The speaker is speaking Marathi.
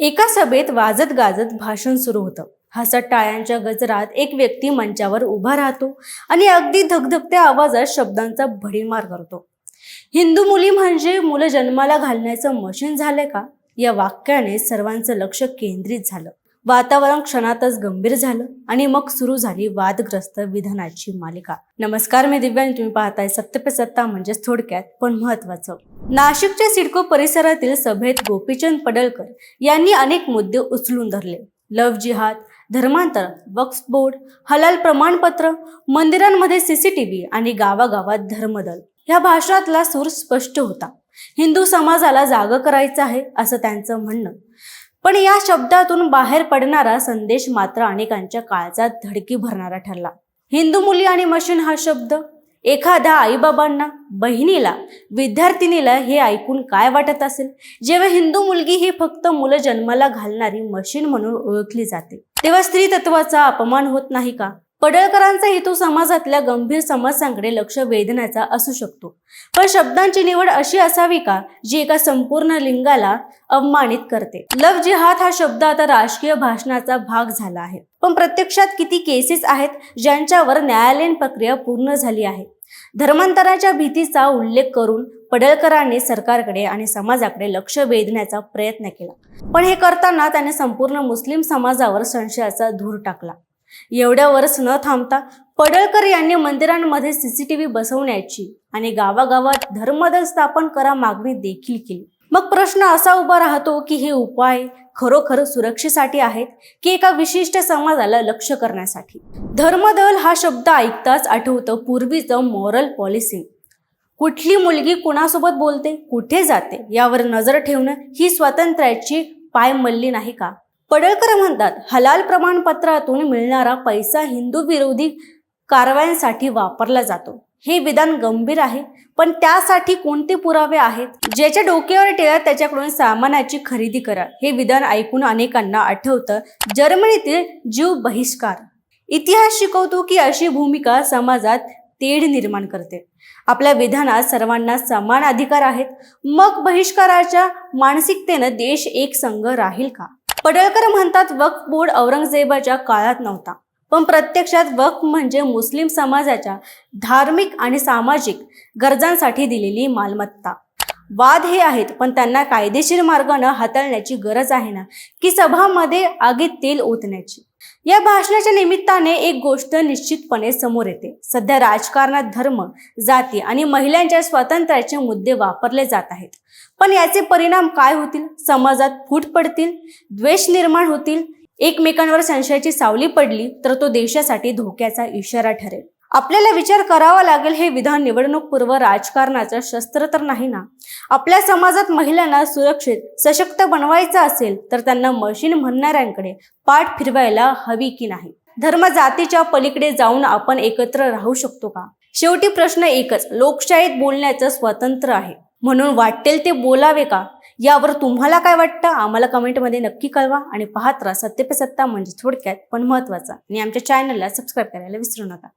एका सभेत वाजत गाजत भाषण सुरू होतं. हसत टाळ्यांच्या गजरात एक व्यक्ती मंचावर उभा राहतो आणि अगदी धगधगत्या आवाजात शब्दांचा भडीमार करतो. हिंदू मुली म्हणजे मुलं जन्माला घालण्याचं मशीन झालंय का? या वाक्याने सर्वांचं लक्ष केंद्रित झालं. वातावरण क्षणातच गंभीर झालं आणि मग सुरू झाली वादग्रस्त विधानाची मालिका. नमस्कार मी दिव्यांनी. तुम्ही पाहताय सत्य पे सत्ता म्हणजेच थोडक्यात पण महत्वाचं नाशिकच्या सिडको परिसरातील सभेत गोपीचंद पडळकर यांनी अनेक मुद्दे उचलून धरले. लव जिहाद धर्मांतर वक्फ बोर्ड हलाल प्रमाणपत्र मंदिरांमध्ये सीसीटीव्ही आणि गावागावात धर्मदल. या भाषणातला सूर स्पष्ट होता. हिंदू समाजाला जाग करायचं आहे असं त्यांचं म्हणणं. पण या शब्दातून बाहेर पडणारा संदेश मात्र अनेकांच्या काळजात धडकी भरणारा ठरला. हिंदू मुली आणि मशीन हा शब्द एखाद्या आईबाबांना बहिणीला विद्यार्थिनीला हे ऐकून काय वाटत असेल? जेव्हा हिंदू मुलगी ही फक्त मुलं जन्माला घालणारी मशीन म्हणून ओळखली जाते तेव्हा स्त्री तत्वाचा अपमान होत नाही का? पडळकरांचा हेतू समाजातल्या गंभीर समस्यांकडे लक्ष वेधण्याचा असू शकतो. पण शब्दांची निवड अशी असावी का जी एका संपूर्ण लिंगाला अपमानित करते? लव जिहाद हा शब्द आता राजकीय भाषणाचा भाग झाला आहे. पण प्रत्यक्षात किती केसेस आहेत ज्यांच्यावर न्यायालयीन प्रक्रिया पूर्ण झाली आहे? धर्मांतराच्या भीतीचा उल्लेख करून पडळकरांनी सरकारकडे आणि समाजाकडे लक्ष वेधण्याचा प्रयत्न केला. पण हे करताना त्याने संपूर्ण मुस्लिम समाजावर संशयाचा धूर टाकला. एवढ्यावरच न थांबता पडळकर यांनी मंदिरांमध्ये सीसीटीव्ही बसवण्याची आणि गावागावात धर्मदल स्थापन करा मागणी देखील केली. मग प्रश्न असा उभा राहतो की हे उपाय खरोखर सुरक्षेसाठी आहेत की एका विशिष्ट समाजाला लक्ष करण्यासाठी? धर्मदल हा शब्द ऐकताच आठवतं पूर्वीचं मॉरल पॉलिसिंग कुठली मुलगी कुणासोबत बोलते कुठे जाते यावर नजर ठेवणं ही स्वातंत्र्याची पायमल्ली नाही का? पडळकर म्हणतात हलाल प्रमाणपत्रातून मिळणारा पैसा हिंदू विरोधी कारवायांसाठी वापरला जातो. हे विधान गंभीर आहे पण त्यासाठी कोणते पुरावे आहेत? ज्याच्या डोक्यावर टेळा त्याच्याकडून सामानाची खरेदी करा. हे विधान ऐकून अनेकांना आठवतं जर्मनीतील जीव बहिष्कार. इतिहास शिकवतो की अशी भूमिका समाजात तेढ निर्माण करते. आपल्या विधानात सर्वांना समान अधिकार आहेत. मग बहिष्काराच्या मानसिकतेनं देश एक संघ राहील का? पडळकर म्हणतात वक्फ बोर्ड औरंगजेबाच्या काळात नव्हता. पण प्रत्यक्षात वक्फ म्हणजे मुस्लिम समाजाच्या धार्मिक आणि सामाजिक गरजांसाठी दिलेली मालमत्ता. वाद हे आहेत पण त्यांना कायदेशीर मार्गानं हाताळण्याची गरज आहे ना की सभामध्ये आगीत तेल ओतण्याची. या भाषणाच्या निमित्ताने एक गोष्ट निश्चितपणे समोर येते. सध्या राजकारणात धर्म जाती आणि महिलांच्या स्वातंत्र्याचे मुद्दे वापरले जात आहेत. पण याचे परिणाम काय होतील? समाजात फूट पडतील? द्वेष निर्माण होतील? एकमेकांवर संशयाची सावली पडली तर तो देशासाठी धोक्याचा इशारा ठरेल. आपल्याला विचार करावा लागेल हे विधान निवडणूक पूर्व राजकारणाचं शस्त्र तर नाही ना? आपल्या समाजात महिलांना सुरक्षित सशक्त बनवायचं असेल तर त्यांना मशीन म्हणणाऱ्यांकडे पाठ फिरवायला हवी की नाही? धर्म जातीच्या पलीकडे जाऊन आपण एकत्र राहू शकतो का? शेवटी प्रश्न एकच लोकशाहीत बोलण्याचं स्वातंत्र्य आहे. म्हणून वाटेल ते बोलावे का? यावर तुम्हाला काय वाटतं? आम्हाला कमेंटमध्ये नक्की कळवा आणि पाहत राहा सत्य पे सत्ता म्हणजे थोडक्यात पण महत्त्वाचा. आणि आमच्या चॅनलला सबस्क्राईब करायला विसरू नका.